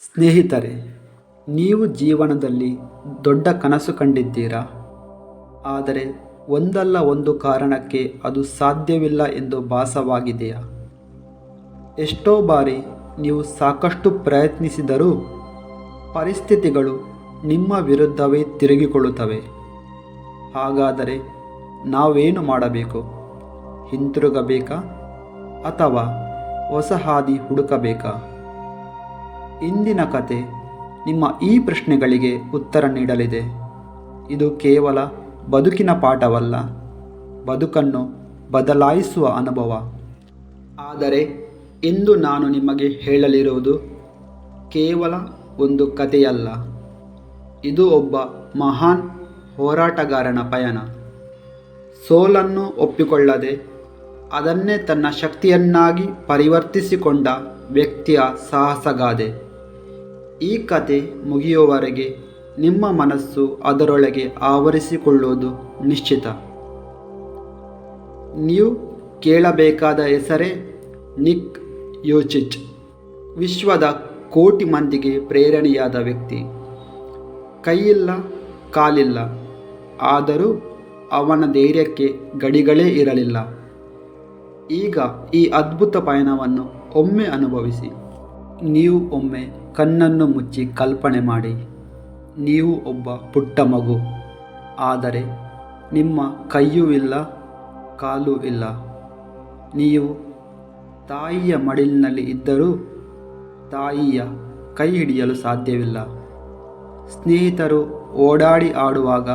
ಸ್ನೇಹಿತರೆ, ನೀವು ಜೀವನದಲ್ಲಿ ದೊಡ್ಡ ಕನಸು ಕಂಡಿದ್ದೀರಾ? ಆದರೆ ಒಂದಲ್ಲ ಒಂದು ಕಾರಣಕ್ಕೆ ಅದು ಸಾಧ್ಯವಿಲ್ಲ ಎಂದು ಭಾಸವಾಗಿದೆಯಾ? ಎಷ್ಟೋ ಬಾರಿ ನೀವು ಸಾಕಷ್ಟು ಪ್ರಯತ್ನಿಸಿದರೂ ಪರಿಸ್ಥಿತಿಗಳು ನಿಮ್ಮ ವಿರುದ್ಧವೇ ತಿರುಗಿಕೊಳ್ಳುತ್ತವೆ. ಹಾಗಾದರೆ ನಾವೇನು ಮಾಡಬೇಕು? ಹಿಂತಿರುಗಬೇಕಾ ಅಥವಾ ಹೊಸ ಹಾದಿ ಹುಡುಕಬೇಕಾ? ಇಂದಿನ ಕತೆ ನಿಮ್ಮ ಈ ಪ್ರಶ್ನೆಗಳಿಗೆ ಉತ್ತರ ನೀಡಲಿದೆ. ಇದು ಕೇವಲ ಬದುಕಿನ ಪಾಠವಲ್ಲ, ಬದುಕನ್ನು ಬದಲಾಯಿಸುವ ಅನುಭವ. ಆದರೆ ಇಂದು ನಾನು ನಿಮಗೆ ಹೇಳಲಿರುವುದು ಕೇವಲ ಒಂದು ಕಥೆಯಲ್ಲ. ಇದು ಒಬ್ಬ ಮಹಾನ್ ಹೋರಾಟಗಾರನ ಪಯಣ. ಸೋಲನ್ನು ಒಪ್ಪಿಕೊಳ್ಳದೆ ಅದನ್ನೇ ತನ್ನ ಶಕ್ತಿಯನ್ನಾಗಿ ಪರಿವರ್ತಿಸಿಕೊಂಡ ವ್ಯಕ್ತಿಯ ಸಾಹಸಗಾದೆ. ಈ ಕತೆ ಮುಗಿಯುವವರೆಗೆ ನಿಮ್ಮ ಮನಸ್ಸು ಅದರೊಳಗೆ ಆವರಿಸಿಕೊಳ್ಳುವುದು ನಿಶ್ಚಿತ. ನೀವು ಕೇಳಬೇಕಾದ ಹೆಸರೇ ನಿಕ್ ಯೋಚಿಚ್, ವಿಶ್ವದ ಕೋಟಿ ಮಂದಿಗೆ ಪ್ರೇರಣೆಯಾದ ವ್ಯಕ್ತಿ. ಕೈಯಿಲ್ಲ, ಕಾಲಿಲ್ಲ, ಆದರೂ ಅವನ ಧೈರ್ಯಕ್ಕೆ ಗಡಿಗಳೇ ಇರಲಿಲ್ಲ. ಈಗ ಈ ಅದ್ಭುತ ಪಯಣವನ್ನು ಒಮ್ಮೆ ಅನುಭವಿಸಿ. ನೀವು ಒಮ್ಮೆ ಕಣ್ಣನ್ನು ಮುಚ್ಚಿ ಕಲ್ಪನೆ ಮಾಡಿ. ನೀವು ಒಬ್ಬ ಪುಟ್ಟ ಮಗು. ಆದರೆ ನಿಮ್ಮ ಕೈಯೂ ಇಲ್ಲ, ಕಾಲೂ ಇಲ್ಲ. ನೀವು ತಾಯಿಯ ಮಡಿಲಿನಲ್ಲಿ ಇದ್ದರೂ ತಾಯಿಯ ಕೈ ಹಿಡಿಯಲು ಸಾಧ್ಯವಿಲ್ಲ. ಸ್ನೇಹಿತರು ಓಡಾಡಿ ಆಡುವಾಗ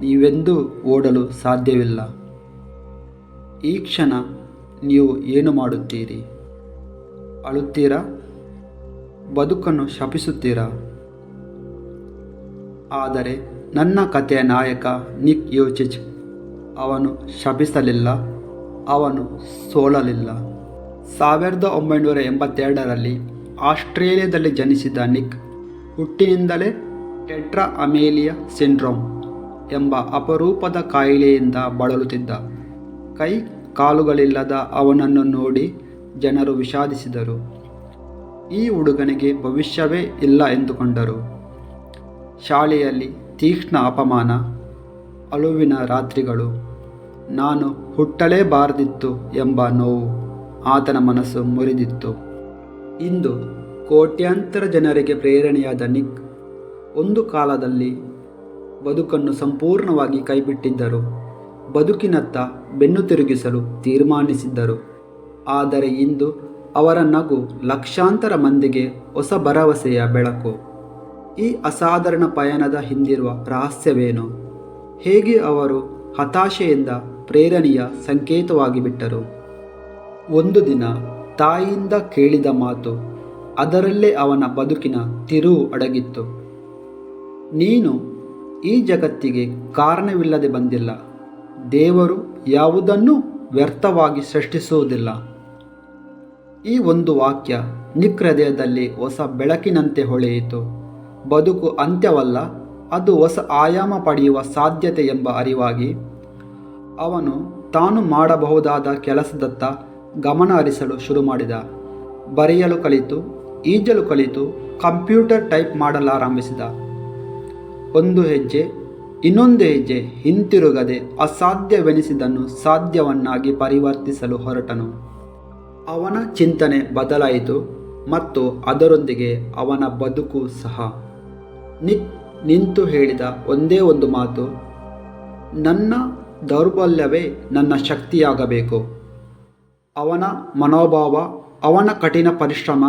ನೀವೆಂದೂ ಓಡಲು ಸಾಧ್ಯವಿಲ್ಲ. ಈ ಕ್ಷಣ ನೀವು ಏನು ಮಾಡುತ್ತೀರಿ? ಅಳುತ್ತೀರಾ? ಬದುಕನ್ನು ಶಪಿಸುತ್ತೀರಾ? ಆದರೆ ನನ್ನ ಕಥೆಯ ನಾಯಕ ನಿಕ್ ಯೋಚಿಚ್ ಅವನು ಶಪಿಸಲಿಲ್ಲ, ಅವನು ಸೋಲಲಿಲ್ಲ. ಸಾವಿರದ ಒಂಬೈನೂರ ಎಂಬತ್ತೆರಡರಲ್ಲಿ ಆಸ್ಟ್ರೇಲಿಯಾದಲ್ಲಿ ಜನಿಸಿದ ನಿಕ್, ಹುಟ್ಟಿನಿಂದಲೇ ಟೆಟ್ರಾ ಅಮೇಲಿಯಾ ಸಿಂಡ್ರೋಮ್ ಎಂಬ ಅಪರೂಪದ ಕಾಯಿಲೆಯಿಂದ ಬಳಲುತ್ತಿದ್ದ. ಕೈ ಕಾಲುಗಳಿಲ್ಲದ ಅವನನ್ನು ನೋಡಿ ಜನರು ವಿಷಾದಿಸಿದರು. ಈ ಹುಡುಗನಿಗೆ ಭವಿಷ್ಯವೇ ಇಲ್ಲ ಎಂದುಕೊಂಡರು. ಶಾಲೆಯಲ್ಲಿ ತೀಕ್ಷ್ಣ ಅಪಮಾನ, ಅಳುವಿನ ರಾತ್ರಿಗಳು, ನಾನು ಹುಟ್ಟಲೇಬಾರದಿತ್ತು ಎಂಬ ನೋವು ಆತನ ಮನಸ್ಸು ಮುರಿದಿತ್ತು. ಇಂದು ಕೋಟ್ಯಾಂತರ ಜನರಿಗೆ ಪ್ರೇರಣೆಯಾದ ನಿಕ್ ಒಂದು ಕಾಲದಲ್ಲಿ ಬದುಕನ್ನು ಸಂಪೂರ್ಣವಾಗಿ ಕೈಬಿಟ್ಟಿದ್ದರು. ಬದುಕಿನತ್ತ ಬೆನ್ನು ತಿರುಗಿಸಲು ತೀರ್ಮಾನಿಸಿದ್ದರು. ಆದರೆ ಇಂದು ಅವರ ನಗು ಲಕ್ಷಾಂತರ ಮಂದಿಗೆ ಹೊಸ ಭರವಸೆಯ ಬೆಳಕು. ಈ ಅಸಾಧಾರಣ ಪಯಣದ ಹಿಂದಿರುವ ರಹಸ್ಯವೇನು? ಹೇಗೆ ಅವರು ಹತಾಶೆಯಿಂದ ಪ್ರೇರಣೆಯ ಸಂಕೇತವಾಗಿ ಬಿಟ್ಟರು ಒಂದು ದಿನ ತಾಯಿಯಿಂದ ಕೇಳಿದ ಮಾತು, ಅದರಲ್ಲೇ ಅವನ ಬದುಕಿನ ತಿರುವು ಅಡಗಿತ್ತು. ನೀನು ಈ ಜಗತ್ತಿಗೆ ಕಾರಣವಿಲ್ಲದೆ ಬಂದಿಲ್ಲ. ದೇವರು ಯಾವುದನ್ನೂ ವ್ಯರ್ಥವಾಗಿ ಸೃಷ್ಟಿಸುವುದಿಲ್ಲ. ಈ ಒಂದು ವಾಕ್ಯ ನಿಕ್ ಹೃದಯದಲ್ಲಿ ಹೊಸ ಬೆಳಕಿನಂತೆ ಹೊಳೆಯಿತು. ಬದುಕು ಅಂತ್ಯವಲ್ಲ, ಅದು ಹೊಸ ಆಯಾಮ ಪಡೆಯುವ ಸಾಧ್ಯತೆ ಎಂಬ ಅರಿವಾಗಿ ಅವನು ತಾನು ಮಾಡಬಹುದಾದ ಕೆಲಸದತ್ತ ಗಮನ ಹರಿಸಲು ಶುರು ಮಾಡಿದ. ಬರೆಯಲು ಕಲಿತು, ಈಜಲು ಕಲಿತು, ಕಂಪ್ಯೂಟರ್ ಟೈಪ್ ಮಾಡಲಾರಂಭಿಸಿದ. ಒಂದು ಹೆಜ್ಜೆ, ಇನ್ನೊಂದು ಹೆಜ್ಜೆ ಹಿಂತಿರುಗದೆ ಅಸಾಧ್ಯವೆನಿಸಿದನ್ನು ಸಾಧ್ಯವನ್ನಾಗಿ ಪರಿವರ್ತಿಸಲು ಹೊರಟನು. ಅವನ ಚಿಂತನೆ ಬದಲಾಯಿತು ಮತ್ತು ಅದರೊಂದಿಗೆ ಅವನ ಬದುಕು ಸಹ. ನಿಕ್ ನಿಂತು ಹೇಳಿದ ಒಂದೇ ಒಂದು ಮಾತು, ನನ್ನ ದೌರ್ಬಲ್ಯವೇ ನನ್ನ ಶಕ್ತಿಯಾಗಬೇಕು. ಅವನ ಮನೋಭಾವ, ಅವನ ಕಠಿಣ ಪರಿಶ್ರಮ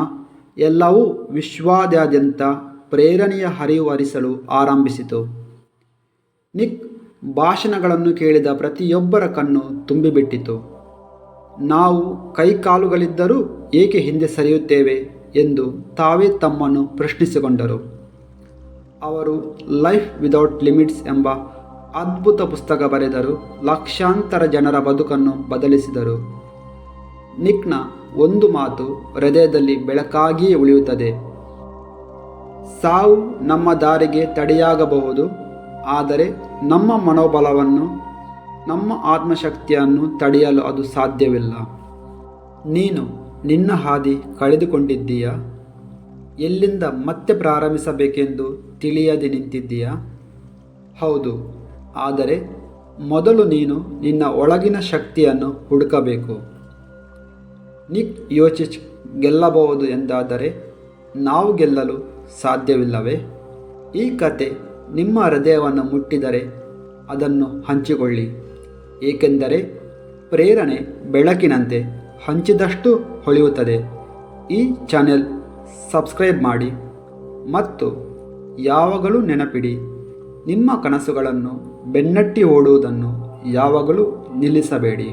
ಎಲ್ಲವೂ ವಿಶ್ವಾದ್ಯಂತ ಪ್ರೇರಣೆಯ ಹರಿವು ಹರಿಸಲು ಆರಂಭಿಸಿತು. ನಿಕ್ ಭಾಷಣಗಳನ್ನು ಕೇಳಿದ ಪ್ರತಿಯೊಬ್ಬರ ಕಣ್ಣು ತುಂಬಿಬಿಟ್ಟಿತು. ನಾವು ಕೈಕಾಲುಗಳಿದ್ದರೂ ಏಕೆ ಹಿಂದೆ ಸರಿಯುತ್ತೇವೆ ಎಂದು ತಾವೇ ತಮ್ಮನ್ನು ಪ್ರಶ್ನಿಸಿಕೊಂಡರು. ಅವರು ಲೈಫ್ ವಿದೌಟ್ ಲಿಮಿಟ್ಸ್ ಎಂಬ ಅದ್ಭುತ ಪುಸ್ತಕ ಬರೆದರು. ಲಕ್ಷಾಂತರ ಜನರ ಬದುಕನ್ನು ಬದಲಿಸಿದರು. ನಿಕ್ನ ಒಂದು ಮಾತು ಹೃದಯದಲ್ಲಿ ಬೆಳಕಾಗಿಯೇ ಉಳಿಯುತ್ತದೆ. ಸಾವು ನಮ್ಮ ದಾರಿಗೆ ತಡೆಯಾಗಬಹುದು, ಆದರೆ ನಮ್ಮ ಮನೋಬಲವನ್ನು ನಮ್ಮ ಆತ್ಮಶಕ್ತಿಯನ್ನು ತಡೆಯಲು ಅದು ಸಾಧ್ಯವಿಲ್ಲ. ನೀನು ನಿನ್ನ ಹಾದಿ ಕಳೆದುಕೊಂಡಿದ್ದೀಯಾ? ಎಲ್ಲಿಂದ ಮತ್ತೆ ಪ್ರಾರಂಭಿಸಬೇಕೆಂದು ತಿಳಿಯದೆ ನಿಂತಿದ್ದೀಯಾ? ಹೌದು, ಆದರೆ ಮೊದಲು ನೀನು ನಿನ್ನ ಒಳಗಿನ ಶಕ್ತಿಯನ್ನು ಹುಡುಕಬೇಕು. ನಿಕ್ ಯೋಚಿಚ್ ಗೆಲ್ಲಬಹುದು ಎಂದಾದರೆ ನಾವು ಗೆಲ್ಲಲು ಸಾಧ್ಯವಿಲ್ಲವೇ? ಈ ಕತೆ ನಿಮ್ಮ ಹೃದಯವನ್ನು ಮುಟ್ಟಿದರೆ ಅದನ್ನು ಹಂಚಿಕೊಳ್ಳಿ. ಏಕೆಂದರೆ ಪ್ರೇರಣೆ ಬೆಳಕಿನಂತೆ ಹಂಚಿದಷ್ಟು ಹೊಳೆಯುತ್ತದೆ. ಈ ಚಾನೆಲ್ ಸಬ್ಸ್ಕ್ರೈಬ್ ಮಾಡಿ ಮತ್ತು ಯಾವಾಗಲೂ ನೆನಪಿಡಿ, ನಿಮ್ಮ ಕನಸುಗಳನ್ನು ಬೆನ್ನಟ್ಟಿ ಓಡುವುದನ್ನು ಯಾವಾಗಲೂ ನಿಲ್ಲಿಸಬೇಡಿ.